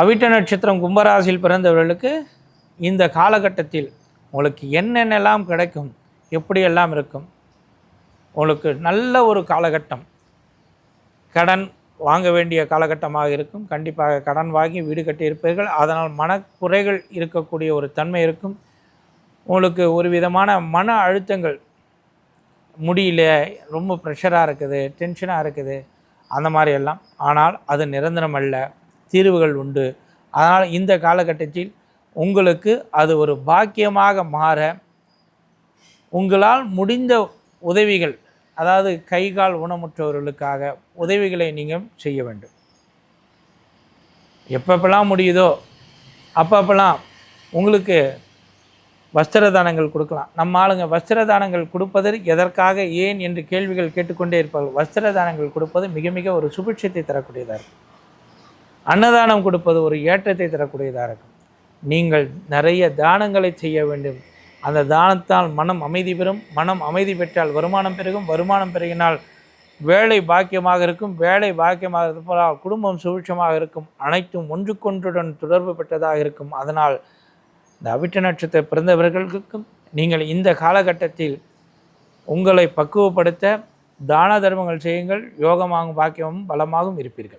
அவிட்ட நட்சத்திரம் கும்பராசியில் பிறந்தவர்களுக்கு இந்த காலகட்டத்தில் உங்களுக்கு என்னென்னலாம் கிடைக்கும் எப்படியெல்லாம் இருக்கும்? உங்களுக்கு நல்ல ஒரு காலகட்டம். கடன் வாங்க வேண்டிய காலகட்டமாக இருக்கும். கண்டிப்பாக கடன் வாங்கி வீடு கட்டியிருப்பீர்கள் அதனால் மனக்குறைகள் இருக்கக்கூடிய ஒரு தன்மை இருக்கும். உங்களுக்கு ஒரு விதமான மன அழுத்தங்கள் முடியல ரொம்ப ப்ரெஷராக இருக்குது டென்ஷனாக இருக்குது அந்த மாதிரி எல்லாம். ஆனால் அது நிரந்தரம் அல்ல. தீர்வுகள் உண்டு. அதனால் இந்த காலகட்டத்தில் உங்களுக்கு அது ஒரு பாக்கியமாக மாற உங்களால் முடிந்த உதவிகள் அதாவது கை கால் ஊனமுற்றவர்களுக்காக உதவிகளை நீங்கள் செய்ய வேண்டும். எப்பப்பெல்லாம் முடியுதோ அப்பப்பெல்லாம் உங்களுக்கு வஸ்திர தானங்கள் கொடுக்கலாம். நம்ம ஆளுங்க வஸ்திர தானங்கள் கொடுப்பது எதற்காக ஏன் என்று கேள்விகள் கேட்டுக்கொண்டே இருப்பார்கள். வஸ்திர தானங்கள் கொடுப்பது மிக மிக ஒரு சுபிட்சத்தை தரக்கூடியதாக இருக்கும். அன்னதானம் கொடுப்பது ஒரு ஏற்றத்தை தரக்கூடியதாக இருக்கும். நீங்கள் நிறைய தானங்களை செய்ய வேண்டும். அந்த தானத்தால் மனம் அமைதி பெறும். மனம் அமைதி பெற்றால் வருமானம் பெருகும். வருமானம் பெருகினால் வேலை பாக்கியமாக இருக்கும். வேலை பாக்கியமாக இருப்பதால் குடும்பம் சுபிட்சமாக இருக்கும். அனைத்தும் ஒன்றுக்கொன்றுடன் தொடர்பு பெற்றதாக இருக்கும். அதனால் இந்த அவிட்ட நட்சத்திர பிறந்தவர்களுக்கும் நீங்கள் இந்த காலகட்டத்தில் உங்களை பக்குவப்படுத்த தான தர்மங்கள் செய்யுங்கள். யோகமாகும் பாக்கியமும் பலமாகவும் இருப்பீர்கள்.